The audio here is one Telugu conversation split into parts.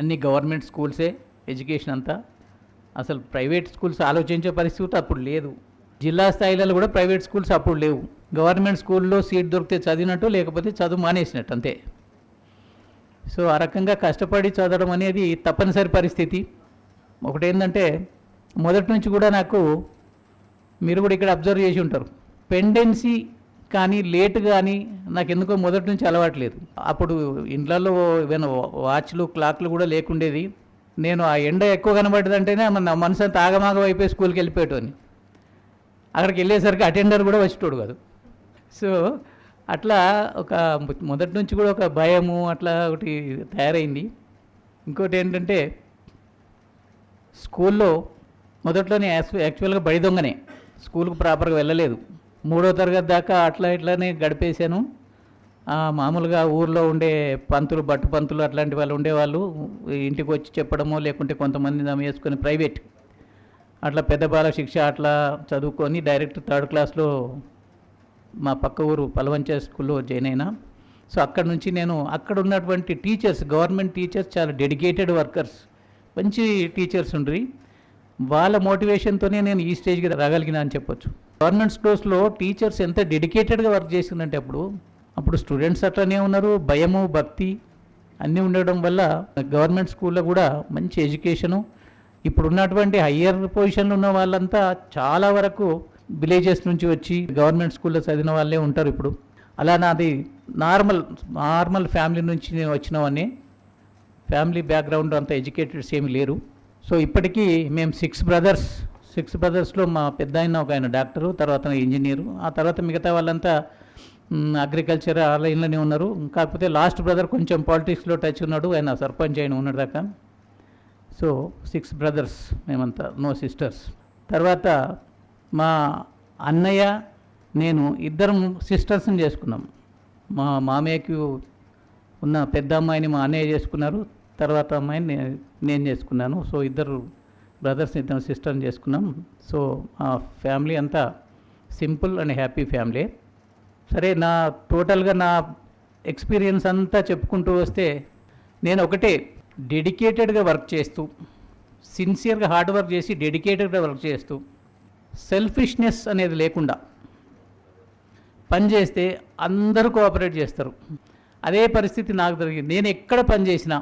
అన్ని గవర్నమెంట్ స్కూల్సే ఎడ్యుకేషన్ అంతా. అసలు ప్రైవేట్ స్కూల్స్ ఆలోచించే పరిస్థితి అప్పుడు లేదు. జిల్లా స్థాయిలలో కూడా ప్రైవేట్ స్కూల్స్ అప్పుడు లేవు. గవర్నమెంట్ స్కూల్లో సీట్ దొరికితే చదివినట్టు లేకపోతే చదువు మానేసినట్టు అంతే. సో ఆ రకంగా కష్టపడి చదవడం అనేది తప్పనిసరి పరిస్థితి. ఒకటేంటంటే మొదటి నుంచి కూడా నాకు మీరు కూడా ఇక్కడ అబ్జర్వ్ చేసి ఉంటారు. పెండెన్సీ కానీ లేట్ కానీ నాకు ఎందుకో మొదటి నుంచి అలవాట్లేదు అప్పుడు ఇండ్లలో ఏమైనా వాచ్లు క్లాక్లు కూడా లేకుండేది. నేను ఆ ఎండ ఎక్కువ కనబడేదంటేనే మన మనసు అంతా ఆగమాగం అయిపోయి స్కూల్కి వెళ్ళిపోయేటోని. అక్కడికి వెళ్ళేసరికి అటెండర్ కూడా వచ్చేటోడు కాదు. సో అట్లా ఒక మొదటి నుంచి కూడా ఒక భయము అట్లా ఒకటి తయారైంది. ఇంకోటి ఏంటంటే స్కూల్లో మొదట్లోనే యాక్చువల్గా బడి దొంగనే. స్కూల్కి ప్రాపర్గా వెళ్ళలేదు. మూడో తరగతి దాకా అట్లా ఇట్లానే గడిపేశాను. మామూలుగా ఊర్లో ఉండే పంతులు బట్టు పంతులు అట్లాంటి వాళ్ళు ఉండేవాళ్ళు. ఇంటికి వచ్చి చెప్పడము లేకుంటే కొంతమంది దమ్ వేసుకొని ప్రైవేట్. అట్లా పెద్ద బాల శిక్ష అట్లా చదువుకొని డైరెక్ట్ థర్డ్ క్లాస్లో మా పక్క ఊరు పలవంచే స్కూల్లో జాయిన్ అయినా. సో అక్కడ నుంచి నేను అక్కడ ఉన్నటువంటి టీచర్స్ గవర్నమెంట్ టీచర్స్ చాలా డెడికేటెడ్ వర్కర్స్. మంచి టీచర్స్ ఉండ్రి. వాళ్ళ మోటివేషన్తోనే నేను ఈ స్టేజ్కి రాగలిగిన అని చెప్పొచ్చు. గవర్నమెంట్ స్కూల్స్లో టీచర్స్ ఎంత డెడికేటెడ్గా వర్క్ చేసిందంటే అప్పుడు అప్పుడు స్టూడెంట్స్ అట్లనే ఉన్నారు భయము భక్తి అన్నీ ఉండడం వల్ల గవర్నమెంట్ స్కూల్లో కూడా మంచి ఎడ్యుకేషను ఇప్పుడున్నటువంటి హయ్యర్ పొజిషన్లో ఉన్న వాళ్ళంతా చాలా వరకు విలేజెస్ నుంచి వచ్చి గవర్నమెంట్ స్కూల్లో చదివిన వాళ్ళే ఉంటారు ఇప్పుడు. అలా నాది నార్మల్ నార్మల్ ఫ్యామిలీ నుంచి నేను వచ్చినవన్నీ ఫ్యామిలీ బ్యాక్గ్రౌండ్ అంత ఎడ్యుకేటెడ్స్ ఏమి లేరు. సో ఇప్పటికీ మేము సిక్స్ బ్రదర్స్ సిక్స్ బ్రదర్స్లో మా పెద్ద ఆయన ఒక ఆయన డాక్టరు తర్వాత ఇంజనీరు ఆ తర్వాత మిగతా వాళ్ళంతా అగ్రికల్చర్ ఆ లైన్లోనే ఉన్నారు. కాకపోతే లాస్ట్ బ్రదర్ కొంచెం పాలిటిక్స్లో టచ్ ఉన్నాడు ఆయన సర్పంచ్ ఆయన ఉన్నాడు దాకా. సో సిక్స్ బ్రదర్స్ మేమంతా నో సిస్టర్స్ తర్వాత మా అన్నయ్య నేను ఇద్దరం సిస్టర్స్ని చేసుకున్నాం. మా మామయ్యకి ఉన్న పెద్ద అమ్మాయిని మా అన్నయ్య చేసుకున్నారు. తర్వాత అమ్మాయిని నేను చేసుకున్నాను. సో ఇద్దరు బ్రదర్స్ ఇద్దరు సిస్టర్ని చేసుకున్నాం. సో ఆ ఫ్యామిలీ అంతా సింపుల్ అండ్ హ్యాపీ ఫ్యామిలీ. సరే నా టోటల్గా నా ఎక్స్పీరియన్స్ అంతా చెప్పుకుంటూ వస్తే నేను ఒకటే డెడికేటెడ్గా వర్క్ చేస్తూ సిన్సియర్గా హార్డ్ వర్క్ చేసి డెడికేటెడ్గా వర్క్ చేస్తూ సెల్ఫిష్నెస్ అనేది లేకుండా పని చేస్తే అందరూ కోఆపరేట్ చేస్తారు. అదే పరిస్థితి నాకు జరిగింది. నేను ఎక్కడ పని చేసినా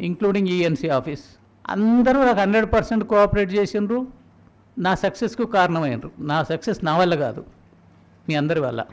ఇంక్లూడింగ్ ఈఎన్సీ ఆఫీస్ అందరూ నాకు హండ్రెడ్ పర్సెంట్ కోఆపరేట్ చేసిండ్రు. నా సక్సెస్కు కారణమైనరు నా సక్సెస్ నా వల్ల కాదు. మీ అందరి వల్ల.